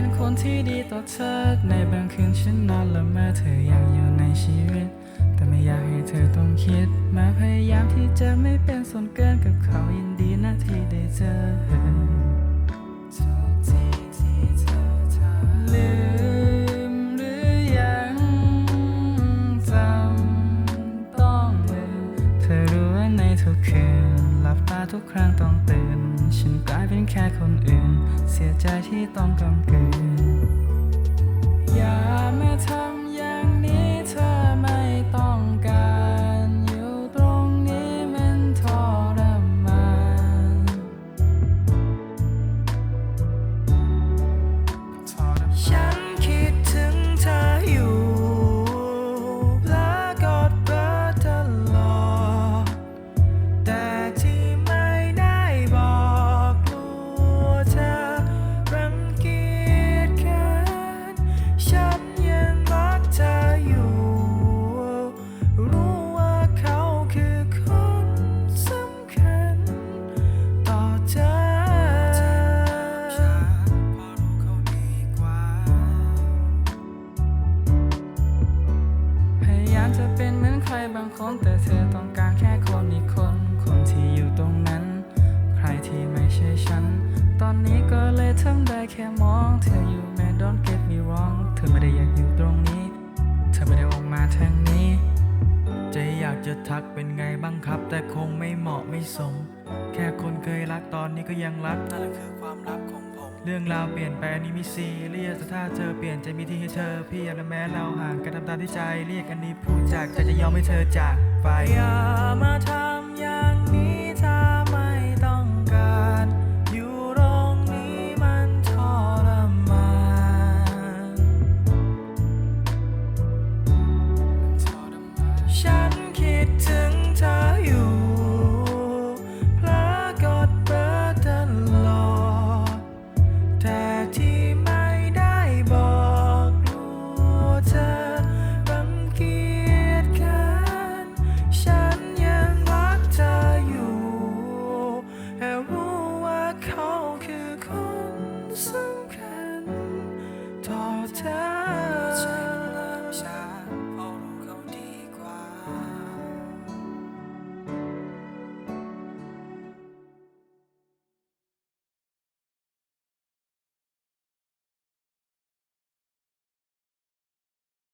็นคนที่ดีต่อเธอ ในบางคืนฉันนอนละเมอเธอยังอยู่ในชีวิต แต่ไม่อยากให้เธอต้องคิด มาพยายามที่จะไม่เป็นส่วนเกินกับเขายินดีนะที่ได้เจอ ทุกคืน หลับตาทุกครั้งต้องตื่น ฉันกลายเป็นแค่คนอื่น เสียใจที่ต้องกำกืนอย่ามาทำามจะเป็นเหมือนใครบางคน แต่เธอต้องการแค่คนอีกคน คนที่อยู่ตรงนั้น ใครที่ไม่ใช่ฉัน ตอนนี้ก็เลยทำได้แค่มอง เธออยู่แม่ don't get me wrong เธอไม่ได้อยากอยู่ตรงนี้ เธอไม่ได้ออกมาทางนี้ใจอยากจะทักเป็นไงบ้างครับ แต่คงไม่เหมาะไม่สม แค่คนเคยรักตอนนี้ก็ยังรักนั่นแหละคือความลับ เรื่องราวเปลี่ยนแปลงนี้มีซีเรียสถ้าเธอเปลี่ยนใจมีที่ให้เธอเพียและแม้เราห่างกันทำตามที่ใจ เรียกอันนี้พูดจากใจจะยอมให้เธอจากไปอย่ามาทำ